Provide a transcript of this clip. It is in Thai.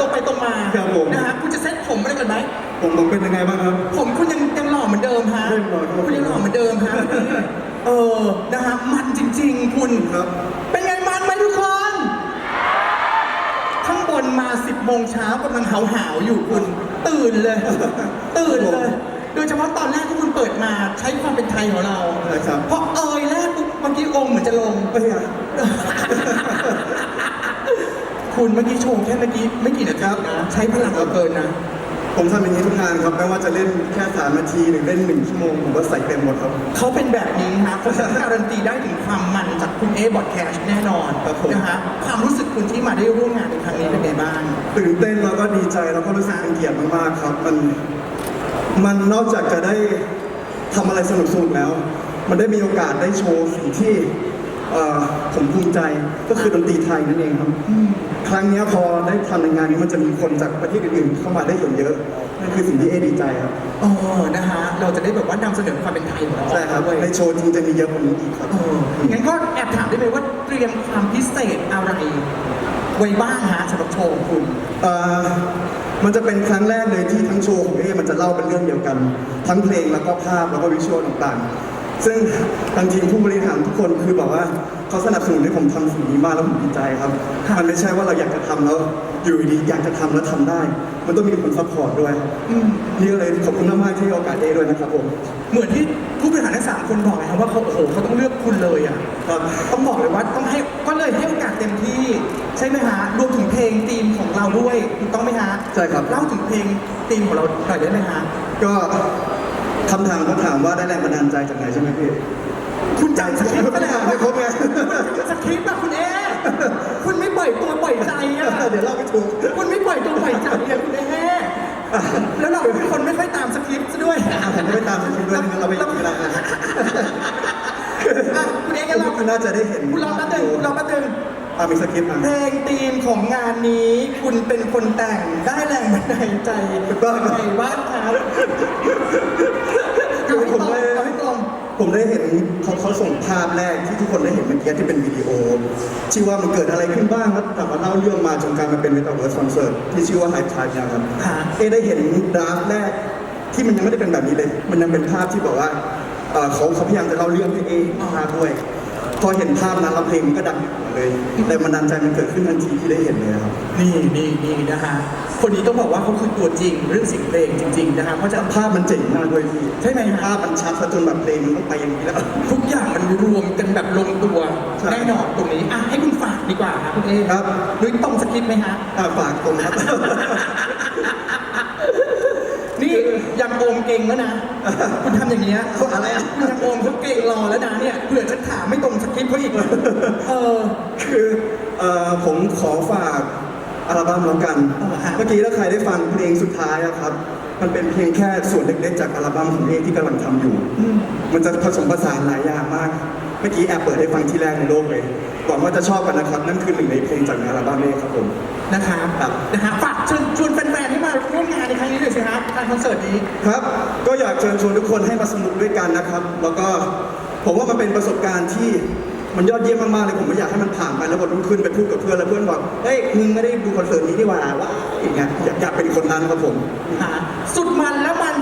ตรงไปตรงมาครับผม นะฮะคุณจะเซ็ตผมอะไรกันไหมผมผมเป็นยังไงบ้างครับ ผมคุณยังยังหล่อเหมือนเดิมฮะยังหล่อครับคุณยังหล่อเหมือนเดิมฮะเออนะฮะมันจริง ๆ คุณครับ เป็นไงมันไหมทุกคนข้างบนมา 10โมงเช้ากำลังหาวหาวๆอยู่คุณ ตื่นเลย ตื่นเลย โดยเฉพาะตอนแรกที่คุณเปิดมาใช้ความเป็นไทยของเรานะครับ เพราะเอยแรกปุ๊บเมื่อกี้องค์เหมือนจะลงไม่ใช่ คุณเมื่อกี้โชว์แค่เมื่อกี้ไม่กี่นาทีนะใช้พลังเหลือเกินนะ ผมทำอย่างนี้ทุกงานครับไม่ว่าจะเล่นแค่สามนาทีหรือเล่นหนึ่งชั่วโมงผมก็ใส่เต็มหมดครับ เขาเป็นแบบนี้นะเขาจะการันตีได้ถึงความมันจากคุณเอบอดแคชแน่นอนครับผม นะฮะความรู้สึกคุณที่มาได้ร่วมงานในครั้งนี้เป็นไงบ้าง ตื่นเต้นแล้วก็ดีใจแล้วก็รู้สึกเป็นเกียรติมากๆครับ มันมันนอกจากจะได้ทำอะไรสนุกๆแล้ว มันได้มีโอกาสได้โชว์สิ่งที่เอ่อผมภูมิใจก็คือดนตรีไทยนั่นเองครับค รั้งเนี้ยพอได้ทำในงานนี้มันจะมีคนจากประเทศอื่นๆเข้ามาได้เห็นเยอะนั่นคือสิ่งที่เอดีใจครับเออนะฮะเราจะได้แบบว่านำเสนอความเป็นไทยของเราใช่ครับด้วยในโชว์จริงจะมีเยอะกว่านี้อีกครับเอองั้นก็แอบถามได้ไหมว่าเตรียมความพิเศษอะไร ไว้บ้างฮะสำหรับโชว์ของคุณ เอ่อมันจะเป็นครั้งแรกเลยที่ทั้งโชว์ของเอมันจะเล่าเป็นเรื่องเดียวกัน ทั้งเพลงแล้วก็ภาพแล้วก็วิชวลต่างๆ ซึ่งทางทีมผู้บริหารทุกคนคือแบบว่าเขาสนับสนุนให้ผมทำสิ่งนี้มากแล้วผมดีใจครับมันไม่ใช่ว่าเราอยากจะทำแล้วอยู่ดีๆอยากจะทำแล้วทำได้ มันต้องมีคนซัพพอร์ตด้วยอืมนี่ก็เลยขอบคุณมากๆที่ให้โอกาสเอด้วยนะครับผมเหมือนที่ผู้บริหารทั้งสามคนบอกไงครับว่าเขาโอ้โหเขาต้องเลือกคุณเลยอะครับต้องบอกเลยว่าต้องให้ก็เลยให้โอกาสเต็มที่ใช่ไหมฮะรวมถึงเพลงธีมของเราด้วยถูกต้องไหมฮะใช่ครับเล่าถึงเพลงธีมของเราหน่อยได้ไหมฮะก็ คำถามก็ถามว่าได้แรงบันดาลใจจากไหนใช่ไหมพี่คุณจำสคริปต์ไปแล้วไม่ครบไงสคริปต์อะคุณเอคุณไม่ปล่อยตัวปล่อยใจอะเดี๋ยวเล่าไม่ถูกคุณไม่ปล่อยตัวปล่อยใจอะคุณเอแล้วเราเป็นคนไม่ค่อยตามสคริปต์ซะด้วยอะผมก็ไปตามสคริปต์ด้วยงั้นเราไปอีกทีละอันอะคุณเอกันเราคุณน่าจะได้เห็นคุณรอแป๊บนึงคุณรอแป๊บนึง อ่ามีสคริปต์อะเพลงธีมของงานนี้คุณเป็นคนแต่งได้แรงบันดาลใจถูกต้องครับไงบ้างครับคือเอาให้ผมตรงได้เอาให้ตรงผมได้เห็นเขาเขาส่งภาพแรกที่ทุกคนได้เห็นเมื่อกี้ที่เป็นวิดีโอชื่อว่ามันเกิดอะไรขึ้นบ้างแล้วแต่มาเล่าเรื่องมาจนกลายมาเป็นเมตาเวิร์สคอนเสิร์ตที่ชื่อว่าไฮทายนะครับค่ะเอได้เห็นดราฟต์แรกที่มันยังไม่ได้เป็นแบบนี้เลย มันยังเป็นภาพที่บอกว่าเอ่อเขาเขาพยายามจะเล่าเรื่องให้เอภาพด้วย พอเห็นภาพนั้นแล้วเพลงมันก็ดังเลยแต่มันดันใจมันเกิดขึ้นทันทีที่ได้เห็นเลยครับ นี่นี่นี่นะฮะ คนนี้ต้องบอกว่าเขาคือตัวจริง เรื่องเสิ่งเพลงจริง ๆ นะฮะเพราะจะภาพมันเจ๋งมากด้วยพี่ใช่ไหมฮะภาพมันชัดซะจนแบบเพลงมันต้องไปอย่างนี้แล้ว ทุกอย่างมันรวมกันแบบลงตัวใช่แน่นอนตรงนี้อะให้คุณฝากดีกว่าครับคุณเอครับหรือตรงสคริปต์ไหมฮะ อ่าฝากตรงครับนี่ ยังโอมเก่งแล้วนะ คุณทำอย่างเงี้ยอะไรอะคุณยังโอมเขาเก่งรอแล้วนะเนี่ยเผื่อฉันถามไม่ตรงสคริปต์เขาอีกเออ คือเอ่อผมขอฝากอัลบั้มแล้วกันอ๋อฮะ เมื่อกี้ถ้าใครได้ฟังเพลงสุดท้ายอะครับ มันเป็นเพียงแค่ส่วนเล็กๆจากอัลบั้มของเอที่กำลังทำอยู่มันจะผสมผสานหลายอย่างมาก เมื่อกี้แอบเปิดให้ฟังที่แรกในโลกเลย หวังว่าจะชอบกันนะครับ นั่นคือหนึ่งในเพลงจากในอัลบั้มเอครับผม นะครับครับนะฮะฝากเชิญชวนแฟนๆให้มาร่วมงานในครั้งนี้หน่อยสิครับการคอนเสิร์ตนี้ ครับ ก็อยากเชิญชวนทุกคนให้มาสนุกด้วยกันนะครับ แล้วก็ผมว่ามันเป็นประสบการณ์ที่มันยอดเยี่ยมมากๆเลยผมไม่อยากให้มันผ่านไปแล้ววันรุ่งขึ้นไปพูดกับเพื่อนแล้วเพื่อนบอกเฮ้ยมึงไม่ได้ดูคอนเสิร์ตนี้นี่หว่าว้าอย่างเงี้ยอยากอยากเป็นคนนั้นครับผมหาสุดมันแล้วมัน